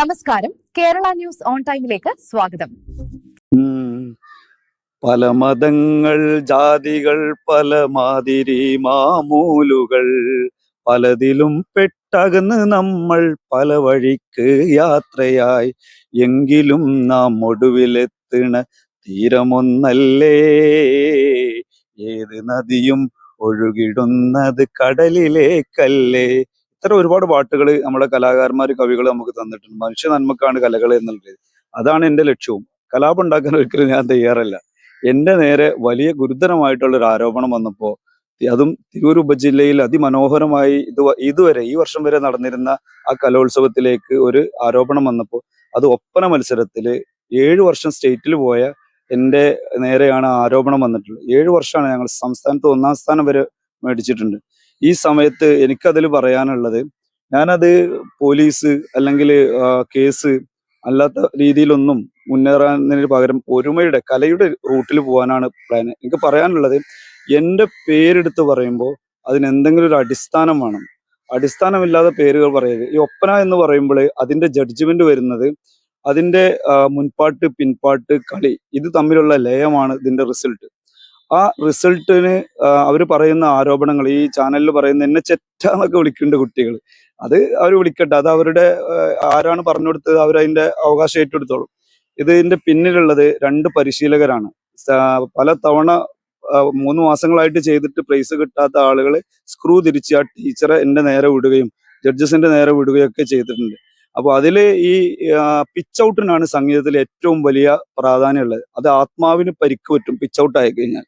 നമസ്കാരം. Kerala news on ടൈമിലേക്ക് സ്വാഗതം. പല മതങ്ങൾ ജാതികൾ പല മാതിരി മാമൂലുകൾ പലതിലും പെട്ടകന്ന് നമ്മൾ പല വഴിക്ക് യാത്രയായി. എങ്കിലും നാം ഒടുവിലെത്തണ തീരമൊന്നല്ലേ? ഏത് നദിയും ഒഴുകിടുന്നത് കടലിലേക്കല്ലേ? ഇത്തരം ഒരുപാട് പാട്ടുകൾ നമ്മുടെ കലാകാരന്മാർ കവികൾ നമുക്ക് തന്നിട്ടുണ്ട്. മനുഷ്യ നന്മക്കാണ് കലകൾ എന്നുള്ളത്. അതാണ് എന്റെ ലക്ഷ്യവും. കലാപം ഉണ്ടാക്കാൻ ഒരിക്കലും ഞാൻ തയ്യാറല്ല. എന്റെ നേരെ വലിയ ഗുരുതരമായിട്ടുള്ള ഒരു ആരോപണം വന്നപ്പോൾ അതും തിരൂർ ഉപജില്ലയിൽ അതിമനോഹരമായി ഇത് ഇതുവരെ ഈ വർഷം വരെ നടന്നിരുന്ന ആ കലോത്സവത്തിലേക്ക് ഒരു ആരോപണം വന്നപ്പോൾ അത് ഒപ്പന മത്സരത്തിൽ ഏഴു വർഷം സ്റ്റേറ്റിൽ പോയ എന്റെ നേരെയാണ് ആരോപണം വന്നിട്ടുള്ളത്. ഏഴു വർഷമാണ് ഞങ്ങൾ സംസ്ഥാനത്ത് ഒന്നാം സ്ഥാനം വരെ മേടിച്ചിട്ടുണ്ട്. ഈ സമയത്ത് എനിക്കതിൽ പറയാനുള്ളത് ഞാനത് പോലീസ് അല്ലെങ്കിൽ കേസ് അല്ലാത്ത രീതിയിലൊന്നും മുന്നേറുന്നതിന് പകരം ഒരുമയുടെ കലയുടെ റൂട്ടിൽ പോകാനാണ് പ്ലാൻ. എനിക്ക് പറയാനുള്ളത് എന്റെ പേരെടുത്ത് പറയുമ്പോൾ അതിന് എന്തെങ്കിലും ഒരു അടിസ്ഥാനം വേണം. അടിസ്ഥാനമില്ലാതെ പേരുകൾ പറയരുത്. ഈ ഒപ്പന എന്ന് പറയുമ്പോൾ അതിന്റെ ജഡ്ജ്മെന്റ് വരുന്നത് അതിന്റെ മുൻപാട്ട് പിൻപാട്ട് കളി ഇത് തമ്മിലുള്ള ലയമാണ് ഇതിന്റെ റിസൾട്ട് ആ റിസൾട്ടിന് അവർ പറയുന്ന ആരോപണങ്ങൾ ഈ ചാനലിൽ പറയുന്ന എന്നെ ചെറ്റാന്നൊക്കെ വിളിക്കുന്നുണ്ട് കുട്ടികൾ അത് അവർ വിളിക്കട്ടെ. അത് അവരുടെ ആരാണ് പറഞ്ഞു കൊടുത്തത് അവരതിന്റെ അവകാശം ഏറ്റെടുത്തോളും. ഇതിന്റെ പിന്നിലുള്ളത് രണ്ട് പരിശീലകരാണ്. പല തവണ മൂന്ന് മാസങ്ങളായിട്ട് ചെയ്തിട്ട് പ്രൈസ് കിട്ടാത്ത ആളുകൾ സ്ക്രൂ തിരിച്ച് ആ ടീച്ചറെ എന്റെ നേരെ വിടുകയും ജഡ്ജസിന്റെ നേരെ വിടുകയും ഒക്കെ ചെയ്തിട്ടുണ്ട്. അപ്പൊ അതിൽ ഈ പിച്ച് ഔട്ടിനാണ് സംഗീതത്തിൽ ഏറ്റവും വലിയ പ്രാധാന്യമുള്ളത്. അത് ആത്മാവിന് പരിക്ക് പറ്റും പിച്ച് ഔട്ട് ആയി കഴിഞ്ഞാൽ.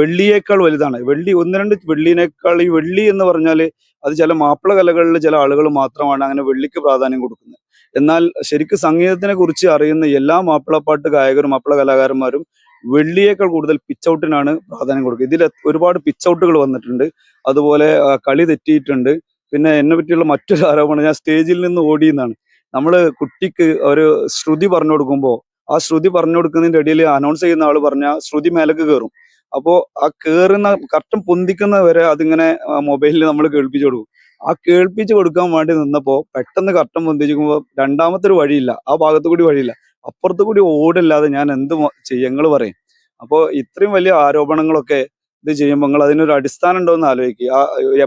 വെള്ളിയേക്കാൾ വലുതാണ്. വെള്ളി ഒന്ന് രണ്ട് വെള്ളിനേക്കാൾ ഈ വെള്ളി എന്ന് പറഞ്ഞാൽ അത് ചില മാപ്പിള കലകളിൽ ചില ആളുകൾ മാത്രമാണ് അങ്ങനെ വെള്ളിക്ക് പ്രാധാന്യം കൊടുക്കുന്നത്. എന്നാൽ ശരിക്കും സംഗീതത്തിനെ കുറിച്ച് അറിയുന്ന എല്ലാ മാപ്പിളപ്പാട്ട് ഗായകരും മാപ്പിള കലാകാരന്മാരും വെള്ളിയേക്കാൾ കൂടുതൽ പിച്ച് ഔട്ടിനാണ് പ്രാധാന്യം കൊടുക്കുക ഇതിൽ ഒരുപാട് പിച്ച് ഔട്ടുകൾ വന്നിട്ടുണ്ട്. അതുപോലെ കളി തെറ്റിയിട്ടുണ്ട്. പിന്നെ എന്നെ പറ്റിയുള്ള മറ്റൊരു ആരോപണം ഞാൻ സ്റ്റേജിൽ നിന്ന് ഓടിയെന്നാണ്. നമ്മൾ കുട്ടിക്ക് ഒരു ശ്രുതി പറഞ്ഞു കൊടുക്കുമ്പോൾ ആ ശ്രുതി പറഞ്ഞു കൊടുക്കുന്നതിന്റെ ഇടയിൽ അനൗൺസ് ചെയ്യുന്ന ആൾ പറഞ്ഞ ശ്രുതി മേലേക്ക് കയറും അപ്പോ ആ കയറുന്ന കട്ടം പൊന്തിക്കുന്ന വരെ അതിങ്ങനെ മൊബൈലിൽ നമ്മൾ കേൾപ്പിച്ചു കൊടുക്കും. ആ കേൾപ്പിച്ചു കൊടുക്കാൻ വേണ്ടി നിന്നപ്പോൾ പെട്ടെന്ന് കട്ടം പൊന്തിക്കുമ്പോൾ രണ്ടാമത്തെ ഒരു വഴിയില്ല. ആ ഭാഗത്തു കൂടി വഴിയില്ല. അപ്പുറത്ത് കൂടി ഓടില്ലാതെ ഞാൻ എന്ത് ചെയ്യങ്ങൾ പറയും? അപ്പോൾ ഇത്രയും വലിയ ആരോപണങ്ങളൊക്കെ ഇത് ചെയ്യുമ്പോൾ നിങ്ങൾ അതിനൊരു അടിസ്ഥാനം ഉണ്ടോ എന്ന് ആലോചിക്കുക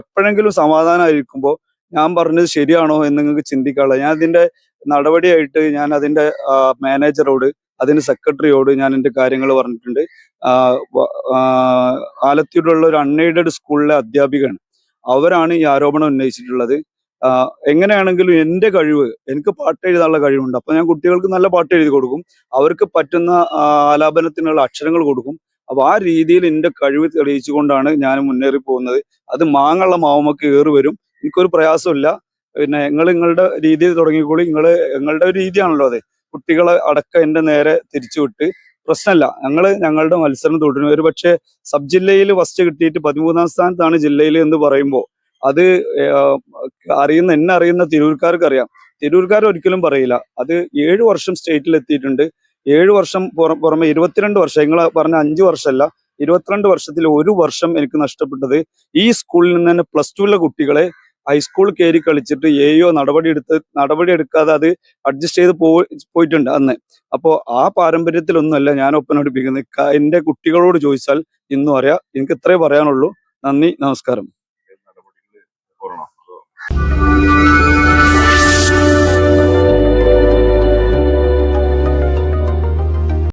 എപ്പോഴെങ്കിലും സമാധാനമായിരിക്കുമ്പോൾ ഞാൻ പറഞ്ഞത് ശരിയാണോ എന്ന് നിങ്ങൾക്ക് ചിന്തിക്കാനുള്ള. ഞാൻ അതിന്റെ നടപടിയായിട്ട് ഞാൻ അതിന്റെ മാനേജറോട് അതിന് സെക്രട്ടറിയോട് ഞാൻ എന്റെ കാര്യങ്ങൾ പറഞ്ഞിട്ടുണ്ട്. ആലത്തൂരിലുള്ള ഒരു അൺഎയ്ഡഡ് സ്കൂളിലെ അധ്യാപികയാണ്. അവരാണ് ഈ ആരോപണം ഉന്നയിച്ചിട്ടുള്ളത്. എങ്ങനെയാണെങ്കിലും എന്റെ കഴിവ് എനിക്ക് പാട്ട് എഴുതാനുള്ള കഴിവുണ്ട്. അപ്പൊ ഞാൻ കുട്ടികൾക്ക് നല്ല പാട്ട് എഴുതി കൊടുക്കും. അവർക്ക് പറ്റുന്ന ആലാപനത്തിനുള്ള അക്ഷരങ്ങൾ കൊടുക്കും. അപ്പൊ ആ രീതിയിൽ എന്റെ കഴിവ് തെളിയിച്ചുകൊണ്ടാണ് ഞാൻ മുന്നേറി പോകുന്നത് അത് മാങ്ങുള്ള മാവുമൊക്കെ ഏറി വരും എനിക്കൊരു പ്രയാസമില്ല പിന്നെ നിങ്ങൾ നിങ്ങളുടെ രീതിയിൽ തുടങ്ങിക്കോളി. നിങ്ങൾ നിങ്ങളുടെ ഒരു രീതിയാണല്ലോ അത്. കുട്ടികളെ അടക്കം എന്റെ നേരെ തിരിച്ചുവിട്ട്. പ്രശ്നമല്ല. ഞങ്ങൾ ഞങ്ങളുടെ മത്സരം തുടരും. ഒരു പക്ഷേ സബ് ജില്ലയിൽ ഫസ്റ്റ് കിട്ടിയിട്ട് പതിമൂന്നാം സ്ഥാനത്താണ് ജില്ലയിൽ എന്ന് പറയുമ്പോൾ അത് അറിയുന്ന എന്നെ അറിയുന്ന തിരൂർക്കാർക്ക് അറിയാം. തിരൂർക്കാർ ഒരിക്കലും പറയില്ല. അത് ഏഴു വർഷം സ്റ്റേറ്റിൽ എത്തിയിട്ടുണ്ട് ഏഴു വർഷം പുറ- പുറമെ ഇരുപത്തിരണ്ട് വർഷം നിങ്ങൾ പറഞ്ഞ അഞ്ചു വർഷമല്ല ഇരുപത്തിരണ്ട് വർഷത്തിൽ ഒരു വർഷം എനിക്ക് നഷ്ടപ്പെട്ടത് ഈ സ്കൂളിൽ നിന്ന് തന്നെ പ്ലസ് ടുവിലെ കുട്ടികളെ ഹൈസ്കൂൾ കയറി കളിച്ചിട്ട് ഏയോ നടപടി എടുത്ത് നടപടി എടുക്കാതെ അത് അഡ്ജസ്റ്റ് ചെയ്ത് പോയിട്ടുണ്ട് അന്ന്. അപ്പോൾ ആ പാരമ്പര്യത്തിലൊന്നുമല്ല ഞാൻ ഒപ്പന പഠിപ്പിക്കുന്നത്. എന്റെ കുട്ടികളോട് ചോദിച്ചാൽ ഇന്നും അറിയാം എനിക്ക് ഇത്രേ പറയാനുള്ളൂ. നന്ദി നമസ്കാരം.